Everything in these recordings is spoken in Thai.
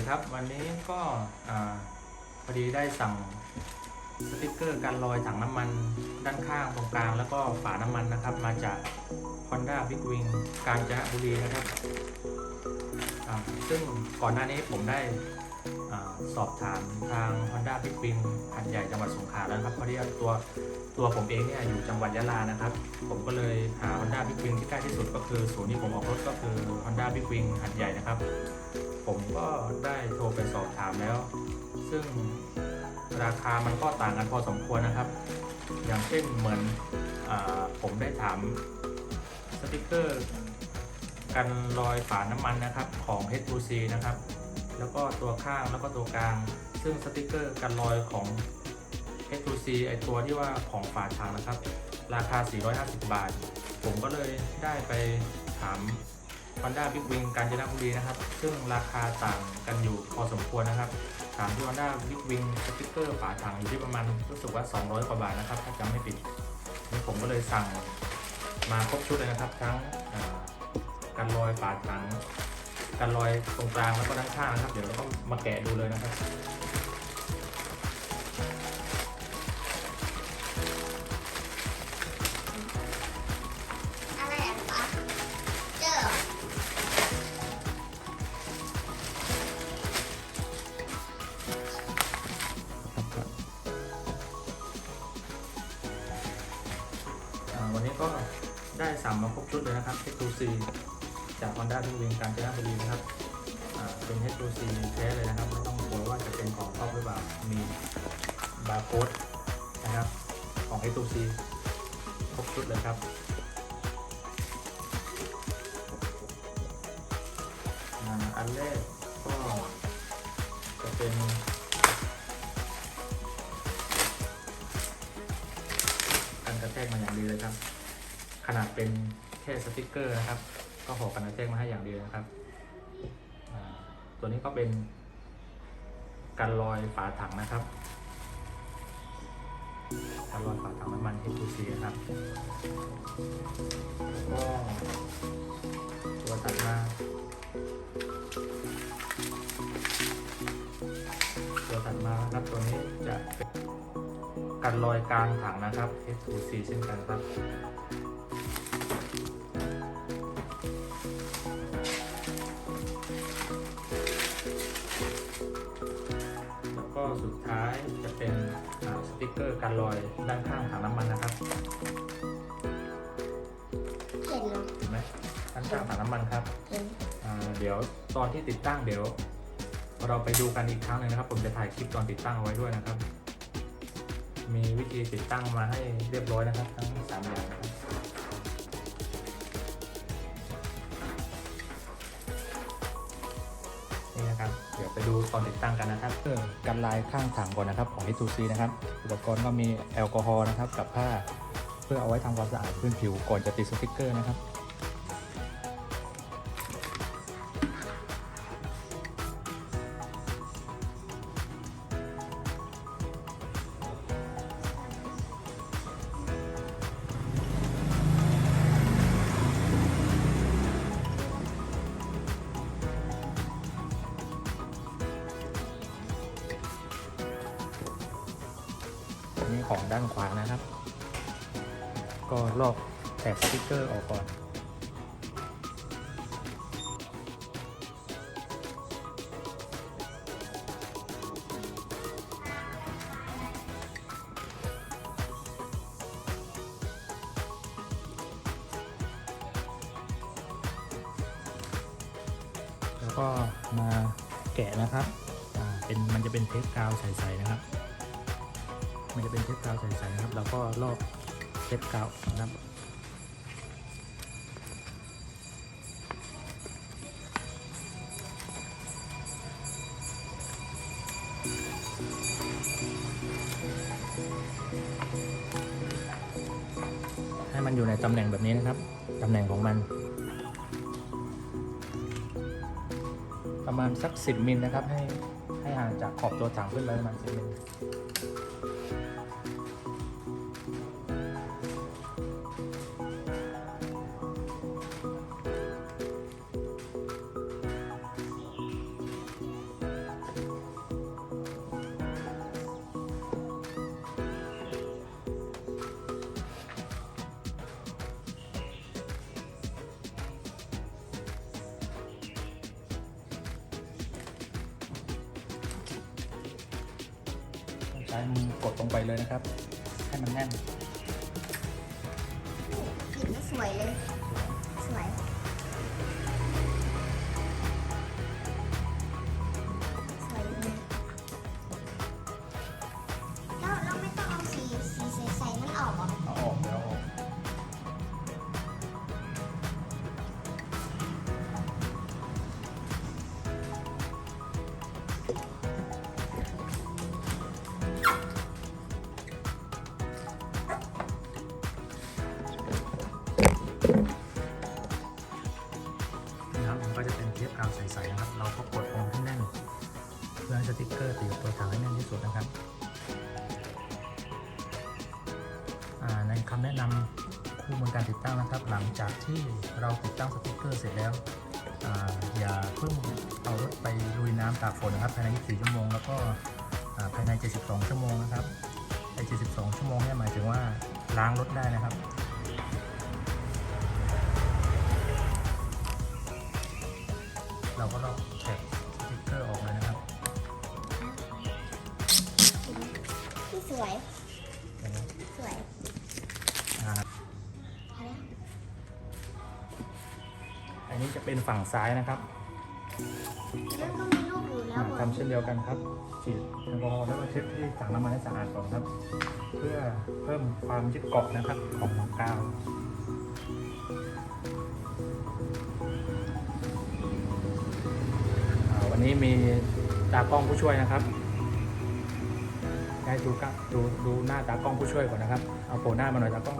ดีครับ วันนี้ก็พอดีได้สั่งสติกเกอร์การลอยถังน้ำมันด้านข้างตรงกลางแล้วก็ฝาน้ำมันนะครับ มาจาก Honda Big Wing กาญจนบุรีนะครับ ซึ่งก่อนหน้านี้ผมได้อสอบถามทาง Honda Big Wing หัดใหญ่จังหวัดสงขลาแล้วครับเพราะที่ตัวตัวผมเองเนี่ยอยู่จังหวัดยะลานะครับ ผมก็เลยหา Honda Big Wing ที่ใกล้ที่สุดก็คือศูนย์ที่ผมออกรถก็คือ Honda Big Wing หัดใหญ่นะครับ ผมก็ได้โทรไปสอบถามแล้ว ซึ่งราคามันก็ต่างกันพอสมควรนะครับ อย่างเช่นเหมือนอผมได้ถามสติกเกอร์กันรอยฝาน้ำมันนะครับของ H2C นะครับ แล้วก็ตัวข้างแล้วก็ตัวกลาง ซึ่งสติกเกอร์กันรอยของ H2C ไอตัวที่ว่าของฝาถังนะครับ ราคา 450 บาท ผมก็เลยได้ไปถาม Honda Big Wing กาญจนบุรีนะครับ ซึ่งราคาต่างกันอยู่พอสมควรนะครับถามที่ Honda Big Wing สติ๊กเกอร์ฝาถังอยู่ที่ประมาณรู้สึกว่า 200 กว่าบาทนะครับ ถ้าจำไม่ผิดนี่ผมก็เลยสั่งมาครบชุดเลยนะครับ ทั้งอ่ากันรอยฝาถังกันรอยตรงกลางแล้วก็ด้านข้างนะครับ เดี๋ยวเราก็มาแกะดูเลยนะครับ ก็ได้สั่งมาครบชุดเลยนะครับ H2C จาก Honda Big Wing กาญจนบุรีนะครับเป็น H2C แท้เลยนะครับ ไม่ต้องกลัวว่าจะเป็นของครอบหรือเปล่า มีบาร์โค้ดนะครับ ของ H2C ครบชุดเลยครับอันแรกก็จะเป็นกันกระแทกมาอย่างดีเลยครับ นาดเป็นแค่สติกเกอร์นะครับ ก็ห่อกันกระแทกมาให้อย่างดีเลยนะครับ ตัวนี้ก็เป็นกันรอยฝาถังนะครับกันรอยฝาถังน้ำมัน H2C นะครับก็ตัวตัดมาตัวถัดมานะครับตัวนี้จะเป็นกันรอยกลางถังนะครับ H2C เช่นกันครับ สุดท้ายจะเป็นอ่าสติกเกอร์กันรอยด้านข้างถังน้ำมันนะครับเห็นเหรอเห็นไหมด้านข้างถังน้ำมันครับเห็นอ่าเดี๋ยวตอนที่ติดตั้งเดี๋ยว เราไปดูกันอีกครั้งหนึงนะครับ ผมจะถ่ายคลิปตอนติดตั้งเอาไว้ด้วยนะครับ มีวิธีติดตั้งมาให้เรียบร้อยนะครับ ทั้งสามอย่างนะครับ ดี๋ยวไปดูตอนติดตั้งกันนะครับเออกันลายข้างถังก่อนนะครับของ H2C นะครับอุปกรณ์ก็มีแอลกอฮอล์นะครับกับผ้า เพื่อเอาไว้ทำความสะอาดพื้นผิวก่อนจะติดสติกเกอร์นะครับ อันนี้ของด้านขวานะครับ ก็ลอกแตกสติกเกอร์ออกก่อน แล้วก็มาแกะนะครับ เป็นมันจะเป็นเทปกาวใสๆนะครับ มันจะเป็นเทปกาวใสๆนะครับแล้วก็ลอกเทปกาวนะครับให้มันอยู่ในตำแหน่งแบบนี้นะครับ ตำแหน่งของมัน ประมาณสัก10มิลนะครับ ให้ให้ห่างจากขอบตัวถังขึ้นไปประมาณ10มิล ใช้มือกดลงไปเลยนะครับ ให้มันแน่น กลิ่นก็สวยเลย พื่อให้สติกเกอร์ติดกับตัวถังให้แน่นที่สุดนะครับในคำแนะนำคู่มือการติดตั้งนะครับ หลังจากที่เราติดตั้งสติกเกอร์เสร็จแล้วออย่าเพิ่งเอารถไปลุยน้ำตากฝนนะครับภายใน 24 ชั่วโมง แล้วก็ภายใน 72 ชั่วโมงนะครับไอ้72 ชั่วโมงเนี่ยหมายถึงว่าล้างรถได้นะครับเราก็ต้อง สวยเห็นไหมสวยอ่าเอาละอันนี้จะเป็นฝั่งซ้ายนะครับแล้วก็มีลูกอยู่แล้วอ่าเหรอทำเช่นเดียวกันครับฉีดแอลกอฮอล์แล้วก็เช็ดที่ถังน้ำมันให้สะอาดก่อนครับ เพื่อเพิ่มความยึดเกาะนะครับของกาวอ่าวันนี้มีตากล้องผู้ช่วยนะครับ ให้ดูครับดูดูหน้าตากล้องผู้ช่วยก่อนนะครับ เอาโผล่หน้ามาหน่อยตากล้อง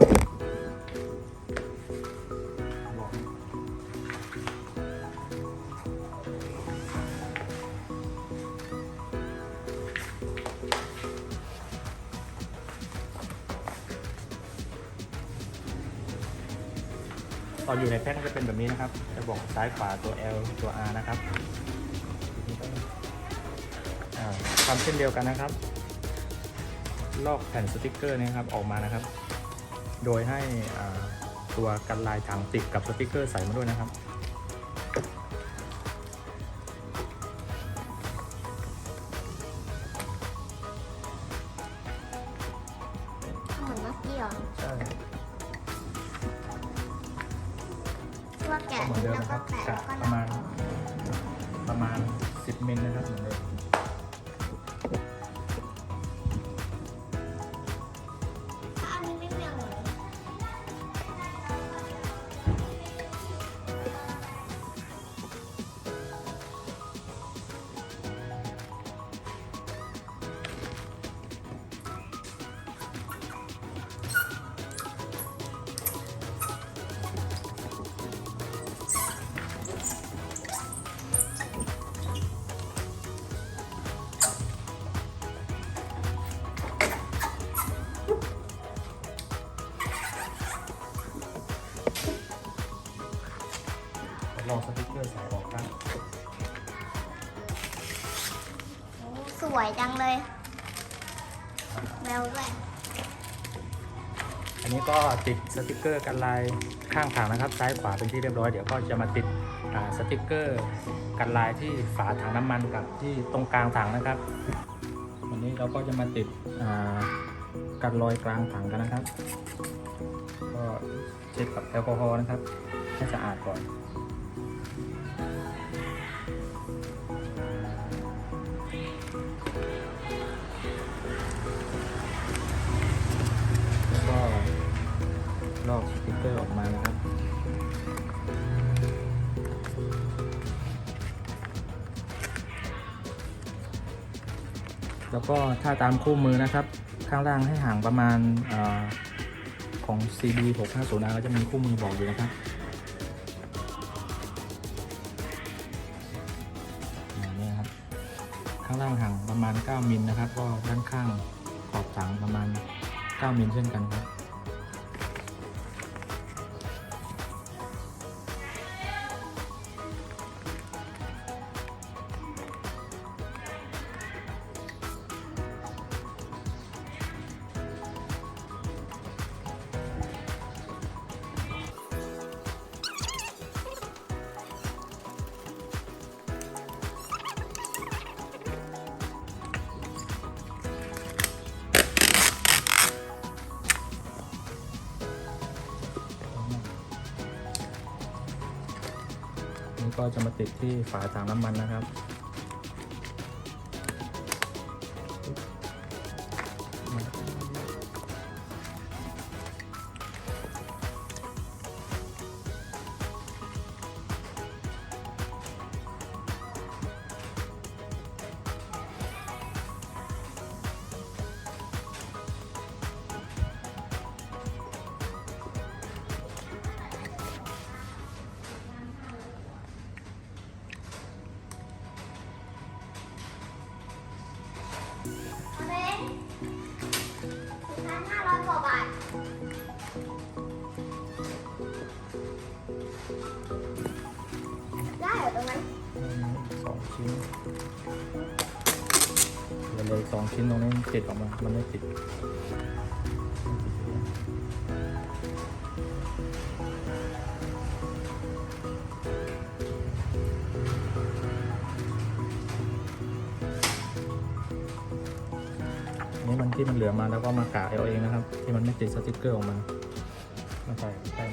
ตอนอยู่ในแพ็คก็จะเป็นแบบนี้นะครับ จะบอกซ้ายขวาตัว L ตัว R นะครับอ่าทำเช่นเดียวกันนะครับ ลอกแผ่นสติกเกอร์นี้ครับออกมานะครับ โดยให้อ่าตัวกันลายถังติดกับสติกเกอร์ใส่มาด้วยนะครับเหมือนเมื่อกี้เหรอใช่ว่าแกะก็เหมือนเดิมแล้วนะคก็รับแปะกะแล้วก็ประนัมาณบประมาณ 10 มิลนะครับเหมือนเดิม ลองสติกเกอร์ใส่ออกครับโอ้สวยจังเลยแววด้วยอันนี้ก็ติดสติกเกอร์กันลายข้างถังนะครับ ซ้ายขวาเป็นที่เรียบร้อยเดี๋ยวก็จะมาติดอ่าสติกเกอร์กันลายที่ฝาถังน้ำมันกับที่ตรงกลางถังนะครับ วันนี้เราก็จะมาติดอ่ากันรอยกลางถังกันนะครับ ก็เช็ดกับแอลกอฮอล์นะครับให้สะอาดก่อน แล้วก็ถ้าตามคู่มือนะครับ ข้างล่างให้ห่างประมาณอของ CB 650นะก็จะมีคู่มือบอกอยู่นะครับนี่ครับ ข้างล่างห่างประมาณ 9 มิลนะครับ ก็ด้านข้างขอบถังประมาณ 9 มิลเช่นกันครับ จะมาติดที่ฝาถังน้ำมันนะครับ อยกว่าบาทได้เหรอตรงนั้น สองชิ้นเดี๋ยวเลยสองชิ้นตรงนี้ติดออกมา มันไม่ติด ที่มันเหลือมาแล้วก็มากะเอาเองนะครับ ที่มันไม่ติดสติกเกอร์ออกมามาใส่ใช่